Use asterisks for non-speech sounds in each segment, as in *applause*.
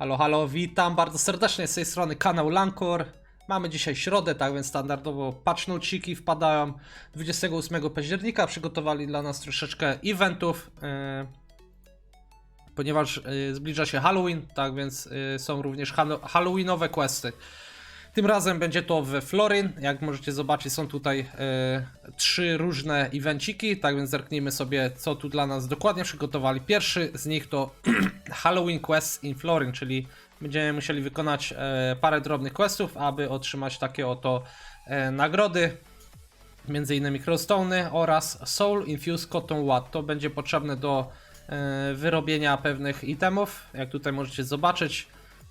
Halo, halo, witam bardzo serdecznie z tej strony kanał Lankor. Mamy dzisiaj środę, tak więc standardowo patch notesiki wpadają 28 października. Przygotowali dla nas troszeczkę eventów, e, ponieważ e, zbliża się Halloween, tak więc e, są również hallo- halloweenowe questy. Tym razem będzie to w Florin. Jak możecie zobaczyć, są tutaj e, trzy różne evenciki, tak więc zerknijmy sobie, co tu dla nas dokładnie przygotowali. Pierwszy z nich to *clears throat* Halloween Quest in Florin, czyli będziemy musieli wykonać e, parę drobnych questów, aby otrzymać takie oto e, nagrody. Między innymi Crowstone oraz Soul Infused Cotton Watt. To będzie potrzebne do wyrobienia pewnych itemów, jak tutaj możecie zobaczyć.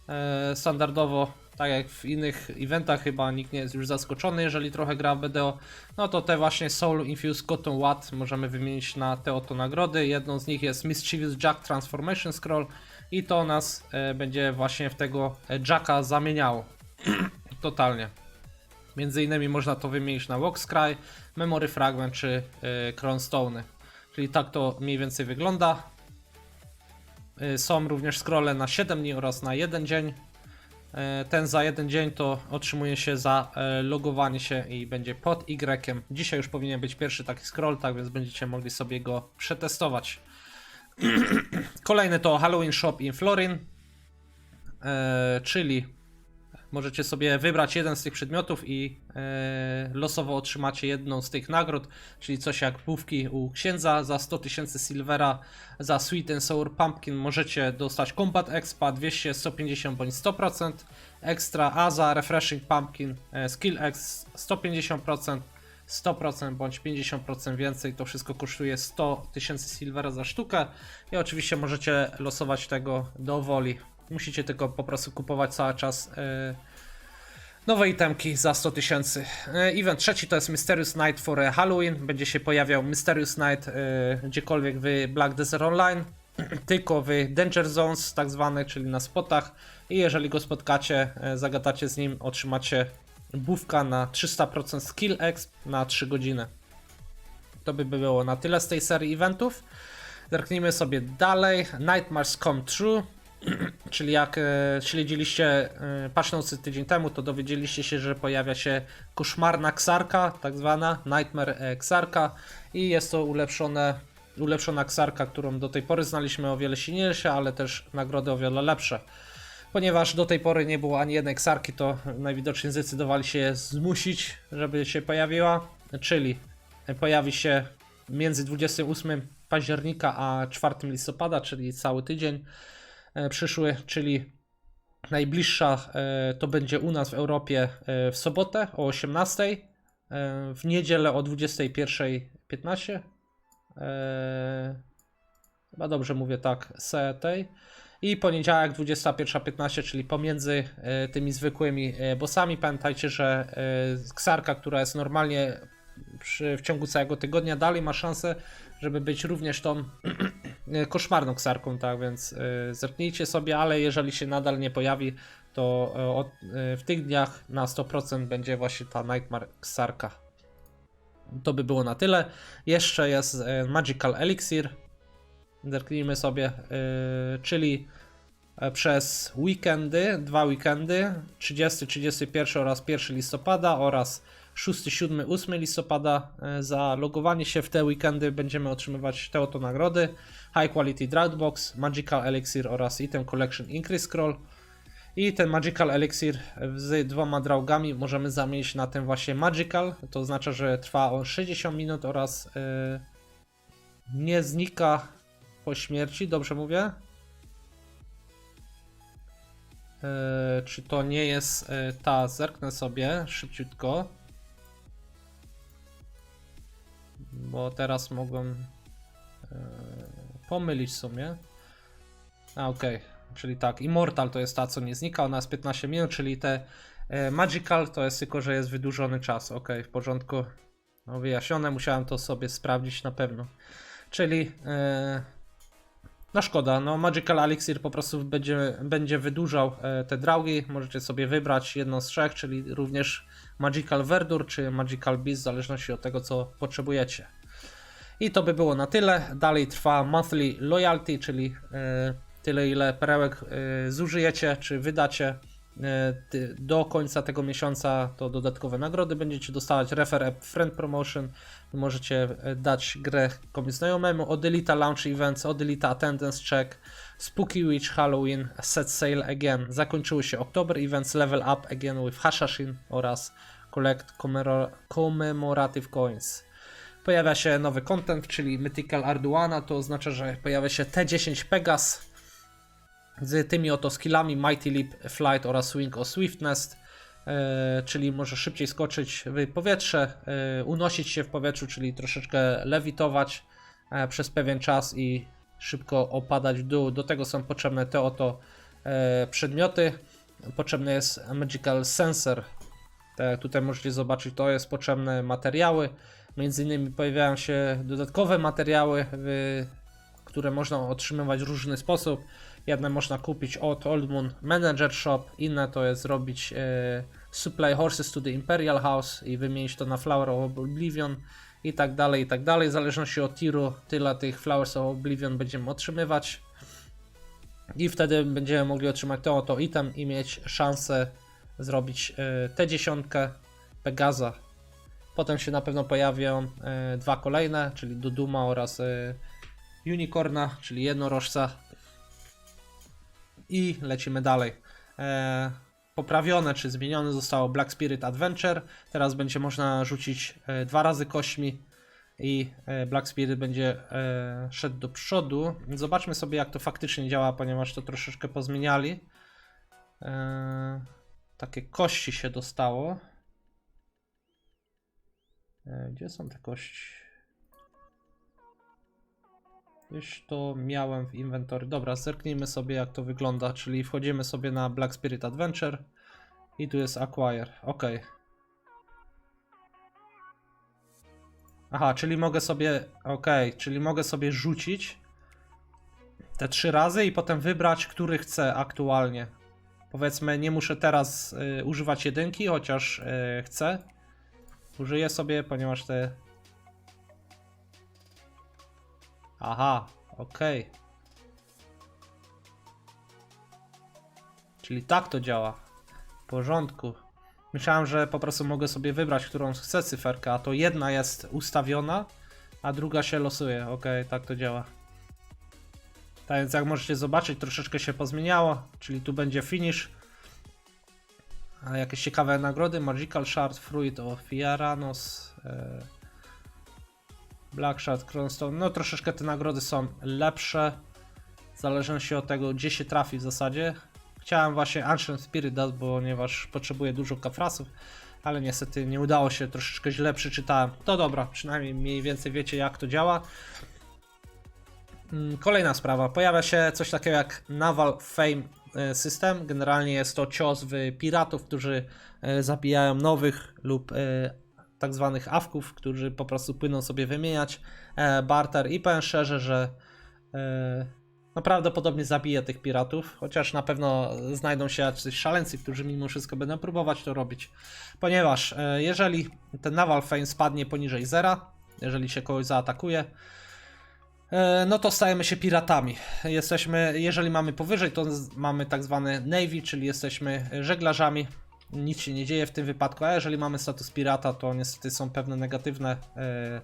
E, standardowo, tak jak w innych eventach, chyba nikt nie jest już zaskoczony, jeżeli trochę gra w BDO. No to te właśnie Soul Infused Cotton Watt możemy wymienić na te oto nagrody. Jedną z nich jest Mischievous Jack Transformation Scroll i to nas e, będzie właśnie w tego e, Jacka zamieniało. *clears throat* Totalnie. Między innymi można to wymienić na Walkscry, Memory Fragment czy y, Crownstone. Czyli tak to mniej więcej wygląda. Y, są również scrolle na 7 dni oraz na 1 dzień. Y, ten za jeden dzień to otrzymuje się za y, logowanie się i będzie pod Y. Dzisiaj już powinien być pierwszy taki scroll, tak więc będziecie mogli sobie go przetestować. *clears throat* Kolejny to Halloween Shop in Florin, e, czyli możecie sobie wybrać jeden z tych przedmiotów i e, losowo otrzymacie jedną z tych nagród, czyli coś jak pówki u księdza za 100 tysięcy silvera, za Sweet and Sour Pumpkin możecie dostać Combat Expa 200, 150 bądź 100%, Extra, a za Refreshing Pumpkin e, Skill X 150%, 100% bądź 50% więcej, to wszystko kosztuje 100 tysięcy silvera za sztukę i oczywiście możecie losować tego do woli. Musicie tylko po prostu kupować cały czas e, nowe itemki za 100 tysięcy. E, Event trzeci to jest Mysterious Night for e, Halloween. Będzie się pojawiał Mysterious Night gdziekolwiek w Black Desert Online, *clears throat* tylko w Danger Zones tak zwane, czyli na spotach. I jeżeli go spotkacie, zagadacie z nim, otrzymacie bufka na 300% skill exp na 3 godziny. To by było na tyle z tej serii eventów. Zerknijmy sobie dalej. Nightmares Come True. *clears throat* Czyli jak e, śledziliście e, tydzień temu, to dowiedzieliście się, że pojawia się koszmarna ksarka, tak zwana Nightmare e, ksarka. I jest to ulepszone, ulepszona ksarka, którą do tej pory znaliśmy o wiele silniejsze, ale też nagrody o wiele lepsze. Ponieważ do tej pory nie było ani jednej ksarki, to najwidoczniej zdecydowali się je zmusić, żeby się pojawiła, czyli pojawi się między 28 października a 4 listopada, czyli cały tydzień. e, przyszły, czyli najbliższa e, to będzie u nas w Europie e, w sobotę o 18, e, w niedzielę o 21.15. E, Chyba dobrze mówię tak, z tej. I poniedziałek 21.15, czyli pomiędzy e, tymi zwykłymi e, bossami. Pamiętajcie, że e, ksarka, która jest normalnie przy, w ciągu całego tygodnia, dalej ma szansę, żeby być również tą e, *clears throat* koszmarną ksarką, tak więc e, zerknijcie sobie, ale jeżeli się nadal nie pojawi, to e, od, e, w tych dniach na 100% będzie właśnie ta Nightmare ksarka. To by było na tyle. Jeszcze jest e, Magical Elixir. Zerknijmy sobie, czyli e, przez weekendy, dwa weekendy, 30, 31 oraz 1 listopada oraz 6, 7, 8 listopada e, za logowanie się w te weekendy będziemy otrzymywać te oto nagrody High Quality Drought Magical Elixir oraz Item Collection Increase Scroll i ten Magical Elixir z dwoma draugami możemy zamienić na ten właśnie Magical, to oznacza, że trwa on 60 minut oraz yy, nie znika po śmierci, dobrze mówię? Eee, czy to nie jest e, ta? Zerknę sobie szybciutko. Bo teraz mogłem e, pomylić w sumie. A okej, czyli tak, Immortal to jest ta, co nie znika, ona jest 15 minut, czyli te e, Magical to jest tylko, że jest wydłużony czas. Okej, w porządku. No wyjaśnione, musiałem to sobie sprawdzić na pewno. Czyli e, no szkoda, no Magical Elixir po prostu będzie, będzie wydłużał te draugi. Możecie sobie wybrać jedną z trzech, czyli również Magical Verdure czy Magical Beast, w zależności od tego, co potrzebujecie. I to by było na tyle. Dalej trwa Monthly Loyalty, czyli e, tyle ile perełek y, zużyjecie czy wydacie ty- do końca tego miesiąca, to dodatkowe nagrody będziecie dostawać. Refer App Friend Promotion. Możecie dać grę komuś znajomemu. Odelita Launch Events, Odelita Attendance Check, Spooky Witch Halloween, Set Sail Again. Zakończyły się October Events, Level Up Again with Hashashin oraz Collect commemora- Commemorative Coins. Pojawia się nowy content, czyli Mythical Arduana, to oznacza, że pojawia się T10 Pegas z tymi oto skillami Mighty Leap, Flight oraz Swing o Swiftness, e, czyli może szybciej skoczyć w powietrze, e, unosić się w powietrzu, czyli troszeczkę lewitować e, przez pewien czas i szybko opadać w dół. Do tego są potrzebne te oto przedmioty. Potrzebny jest Magical Sensor. Tutaj możecie zobaczyć, to jest potrzebne materiały. Między innymi pojawiają się dodatkowe materiały, które można otrzymywać w różny sposób. Jedne można kupić od Old Moon Manager Shop, inne to jest zrobić e, Supply Horses to the Imperial House i wymienić to na Flower of Oblivion i tak dalej, i tak dalej. W zależności od tiru, tyle tych Flowers of Oblivion będziemy otrzymywać. I wtedy będziemy mogli otrzymać to oto item i mieć szansę zrobić e, T10 Pegaza. Potem się na pewno pojawią e, dwa kolejne, czyli Duduma oraz e, Unicorna, czyli jednorożca. I lecimy dalej. E, poprawione czy zmienione zostało Black Spirit Adventure. Teraz będzie można rzucić dwa razy kośćmi i Black Spirit będzie szedł do przodu. Zobaczmy sobie jak to faktycznie działa, ponieważ to troszeczkę pozmieniali. Takie kości się dostało. E, Gdzie są te kości? Gdzieś to miałem w inwentory. Dobra, zerknijmy sobie jak to wygląda. Czyli wchodzimy sobie na Black Spirit Adventure i tu jest Acquire. Ok. Aha, czyli mogę sobie. Ok, czyli mogę sobie rzucić te trzy razy i potem wybrać, który chcę aktualnie. Powiedzmy, nie muszę teraz y, używać jedynki, chociaż y, chcę. Użyję sobie, ponieważ te. Aha, okej. Czyli tak to działa. W porządku. Myślałem, że po prostu mogę sobie wybrać, którą chcę cyferkę, a to jedna jest ustawiona, a druga się losuje. Okej, tak to działa. Tak więc jak możecie zobaczyć, troszeczkę się pozmieniało, czyli tu będzie finish. A jakieś ciekawe nagrody, Magical Shard, Fruit of Iaranos, e, Black Shard, Cronstone, no troszeczkę te nagrody są lepsze, w zależności od tego, gdzie się trafi w zasadzie. Chciałem właśnie Ancient Spirit dać, ponieważ potrzebuję dużo kafrasów, ale niestety nie udało się, troszeczkę źle przeczytałem. To dobra, przynajmniej mniej więcej wiecie jak to działa. Mm, Kolejna sprawa. Pojawia się coś takiego jak Naval Fame System. Generalnie jest to cios w piratów, którzy e, zabijają nowych lub e, tak zwanych awków, którzy po prostu płyną sobie wymieniać e, barter i powiem szczerze, że e, no prawdopodobnie zabije tych piratów, chociaż na pewno znajdą się jacyś szaleńcy, którzy mimo wszystko będą próbować to robić. Ponieważ e, jeżeli ten Naval Fame spadnie poniżej zera, jeżeli się kogoś zaatakuje, E, no to stajemy się piratami. Jesteśmy, jeżeli mamy powyżej, to mamy tak zwane navy, czyli jesteśmy żeglarzami. Nic się nie dzieje w tym wypadku, a jeżeli mamy status pirata, to niestety są pewne negatywne e,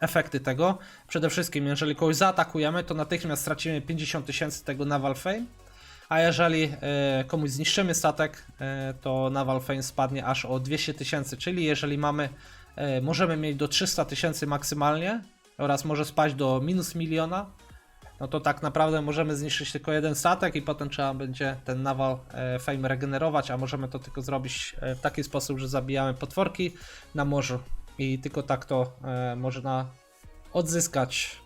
efekty tego. Przede wszystkim, jeżeli kogoś zaatakujemy, to natychmiast stracimy 50 tysięcy tego Naval Fame. A jeżeli e, komuś zniszczymy statek, e, to Naval Fame spadnie aż o 200 tysięcy, czyli jeżeli mamy, e, możemy mieć do 300 tysięcy maksymalnie oraz może spaść do minus miliona, no to tak naprawdę możemy zniszczyć tylko jeden statek i potem trzeba będzie ten Naval e, Fame regenerować, a możemy to tylko zrobić e, w taki sposób, że zabijamy potworki na morzu. I tylko tak to e, można odzyskać.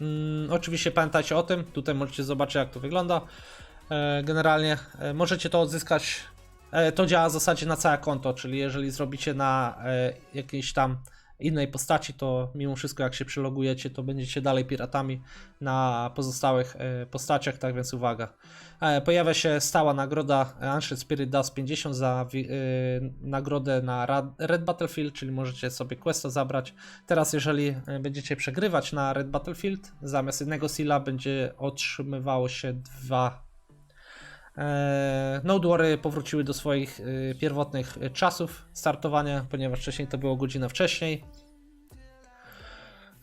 Mm, oczywiście pamiętajcie o tym, tutaj możecie zobaczyć jak to wygląda. Generalnie możecie to odzyskać, to działa w zasadzie na całe konto, czyli jeżeli zrobicie na jakiejś tam innej postaci, to mimo wszystko jak się przylogujecie, to będziecie dalej piratami na pozostałych e, postaciach, tak więc uwaga. E, Pojawia się stała nagroda Ancient Spirit Dust 50 za e, nagrodę na Red Battlefield, czyli możecie sobie questa zabrać. Teraz jeżeli będziecie przegrywać na Red Battlefield, zamiast jednego seala będzie otrzymywało się dwa Node Wary powróciły do swoich e, pierwotnych e, czasów startowania, ponieważ wcześniej to było godzinę wcześniej.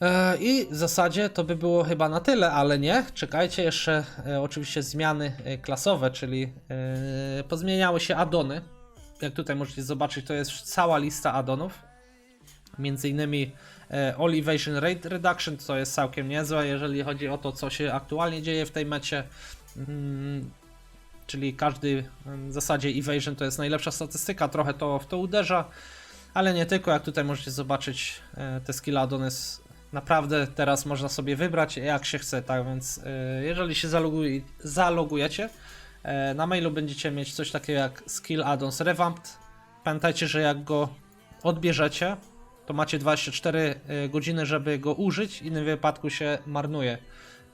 E, I w zasadzie to by było chyba na tyle, ale nie. Czekajcie jeszcze e, oczywiście zmiany e, klasowe, czyli e, pozmieniały się addony. Jak tutaj możecie zobaczyć, to jest cała lista addonów. Między innymi e, All Evasion Rate Reduction, co jest całkiem niezłe, jeżeli chodzi o to, co się aktualnie dzieje w tej mecie. Czyli każdy w zasadzie evasion to jest najlepsza statystyka, trochę to w to uderza, ale nie tylko, jak tutaj możecie zobaczyć e, te skill addons naprawdę teraz można sobie wybrać jak się chce, tak więc e, jeżeli się zaloguj, zalogujecie e, na mailu będziecie mieć coś takiego jak skill addons revamped. Pamiętajcie, że jak go odbierzecie to macie 24 e, godziny, żeby go użyć, w innym wypadku się marnuje.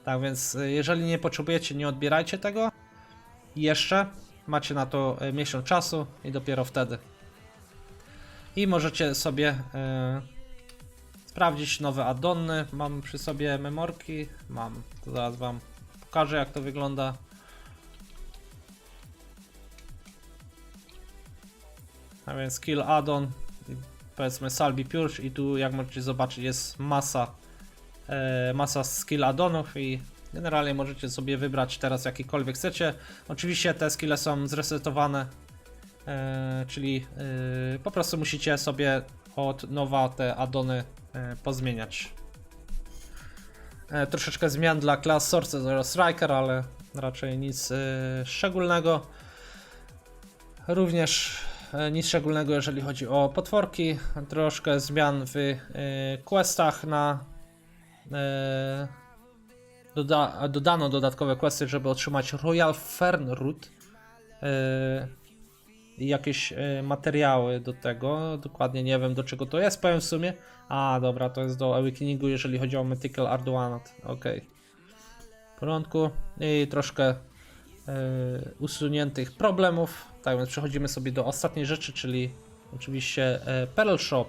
Tak więc, jeżeli nie potrzebujecie, nie odbierajcie tego jeszcze. Macie na to e, miesiąc czasu i dopiero wtedy. I możecie sobie e, sprawdzić nowe addony. Mam przy sobie memorki. Mam. To zaraz Wam pokażę, jak to wygląda. A więc skill addon, powiedzmy Salbi Purge i tu jak możecie zobaczyć jest masa e, masa skill addonów i generalnie możecie sobie wybrać teraz jakikolwiek chcecie. Oczywiście te skille są zresetowane, e, czyli e, po prostu musicie sobie od nowa te addony e, pozmieniać. Troszeczkę zmian dla klas Sorcerer Striker, ale raczej nic szczególnego. Również nic szczególnego, jeżeli chodzi o potworki. Troszkę zmian w questach na. Doda, dodano dodatkowe questy, żeby otrzymać Royal Fern Root. E, I jakieś e, materiały do tego. Dokładnie nie wiem do czego to jest, powiem w sumie. A, dobra, to jest do Awakeningu, jeżeli chodzi o Mythical Arduanat. Ok. W porządku. I troszkę e, usuniętych problemów. Tak więc przechodzimy sobie do ostatniej rzeczy, czyli oczywiście e, Pearl Shop.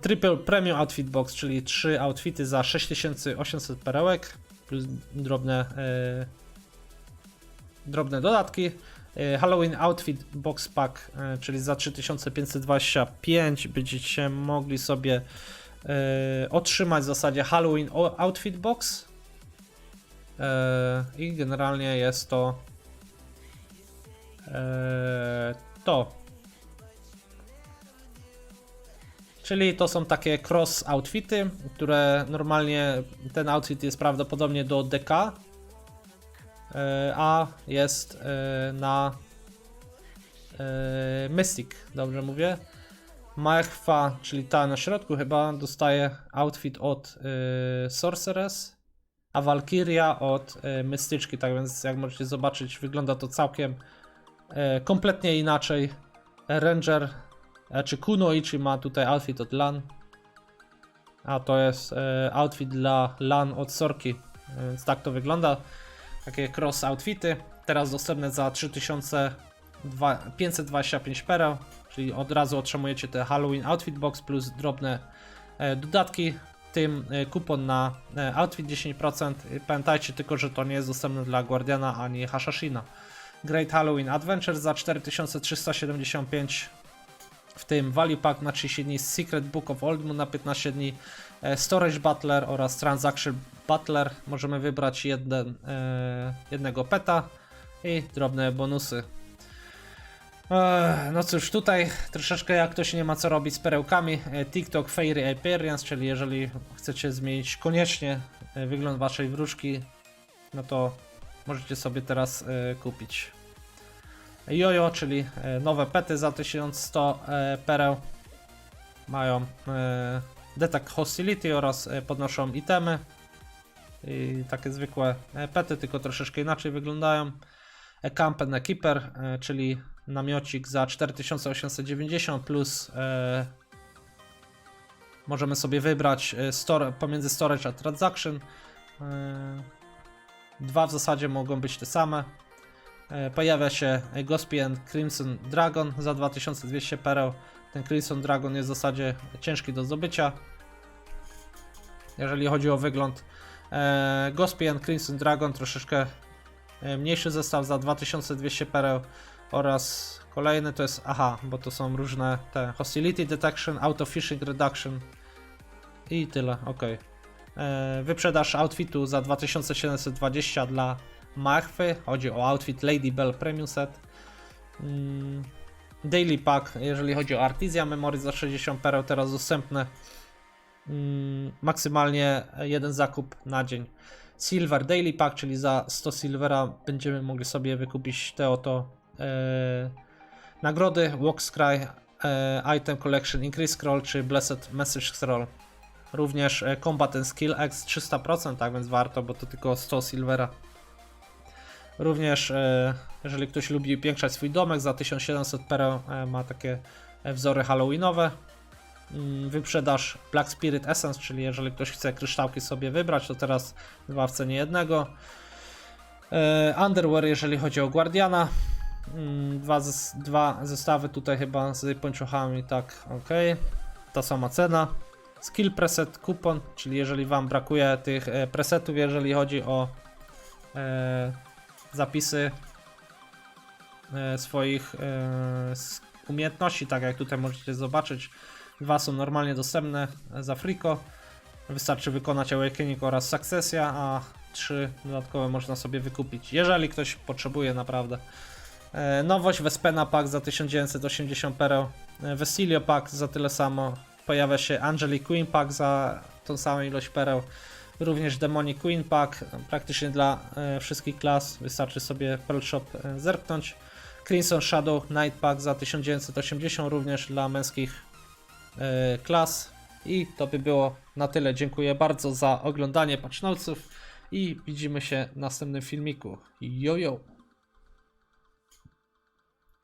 Triple Premium Outfit Box, czyli 3 outfity za 6800 perełek, plus drobne, e, drobne dodatki. E, Halloween Outfit Box Pack, e, czyli za 3525 będziecie mogli sobie e, otrzymać w zasadzie Halloween Outfit Box. I generalnie jest to to. Czyli to są takie cross outfity, które normalnie ten outfit jest prawdopodobnie do DK, e, a jest e, na e, Mystic, dobrze mówię. Machwa, czyli ta na środku chyba dostaje outfit od Sorceress, a Valkyria od Mystyczki, tak więc jak możecie zobaczyć wygląda to całkiem kompletnie inaczej. Ranger czy Kunoichi ma tutaj outfit od LAN. A to jest e, outfit dla LAN od Sorki. Więc tak to wygląda. Takie cross outfity. Teraz dostępne za 3525 pereł. Czyli od razu otrzymujecie te Halloween Outfit Box plus drobne e, dodatki. Tym e, kupon na e, outfit 10%. I Pamiętajcie tylko, że to nie jest dostępne dla Guardiana ani Hashashina. Great Halloween Adventure za 4375 w tym Value Pack na 30 dni, Secret Book of Old Moon na 15 dni, e, Storage Butler oraz Transaction Butler. Możemy wybrać jeden, e, jednego peta i drobne bonusy. Ech, No cóż, tutaj troszeczkę jak ktoś nie ma co robić z perełkami, e, TikTok Fairy Appearance, czyli jeżeli chcecie zmienić koniecznie e, wygląd waszej wróżki, no to możecie sobie teraz e, kupić. Jojo, czyli e, nowe pety za 1100 e, pereł. Mają e, Detect Hostility oraz podnoszą itemy. I takie zwykłe pety, tylko troszeczkę inaczej wyglądają. Camp and Keeper, czyli namiocik za 4890 plus możemy sobie wybrać store, pomiędzy storage a transaction. Dwa w zasadzie mogą być te same. E, Pojawia się Gospian Crimson Dragon za 2200 pereł. Ten Crimson Dragon jest w zasadzie ciężki do zdobycia. Jeżeli chodzi o wygląd. E, Gospian Crimson Dragon troszeczkę e, mniejszy zestaw za 2200 pereł oraz kolejny to jest, aha, bo to są różne te Hostility Detection, Auto Fishing Reduction i tyle, ok. Wyprzedaż outfitu za 2720 dla Machwy, chodzi o outfit Lady Bell Premium Set. Mm, Daily Pack, jeżeli chodzi o Artisia Memory za 60 pereł, teraz dostępne. Mm, maksymalnie jeden zakup na dzień. Silver Daily Pack, czyli za 100 silvera będziemy mogli sobie wykupić te oto e, nagrody Walk Scry, e, Item Collection Increase Scroll czy Blessed Message Scroll. Również e, Combat and Skill X 300%, tak więc warto, bo to tylko 100 silvera. Również e, jeżeli ktoś lubi upiększać swój domek za 1700 pereł e, ma takie e, wzory halloweenowe. Mm, Wyprzedaż Black Spirit Essence, czyli jeżeli ktoś chce kryształki sobie wybrać, to teraz dwa w cenie jednego. Underwear, jeżeli chodzi o Guardiana. Mm, Dwa, dwa zestawy tutaj chyba z pończochami, tak, ok. Ta sama cena. Skill preset kupon, czyli jeżeli Wam brakuje tych presetów, jeżeli chodzi o zapisy e, swoich e, umiejętności, tak jak tutaj możecie zobaczyć. Dwa są normalnie dostępne za friko. Wystarczy wykonać Awakening oraz Successia, a trzy dodatkowe można sobie wykupić, jeżeli ktoś potrzebuje naprawdę. E, Nowość Vespena Pack za 1980 pereł, e, Vesilio Pack za tyle samo, pojawia się Angeli Queen Pack za tą samą ilość pereł, również Demonic Queen Pack, praktycznie dla e, wszystkich klas, wystarczy sobie Pearl Shop e, zerknąć. Crimson Shadow Night Pack za 1980 również dla męskich e, klas. I to by było na tyle. Dziękuję bardzo za oglądanie patchnotesów i widzimy się w następnym filmiku. Jojo!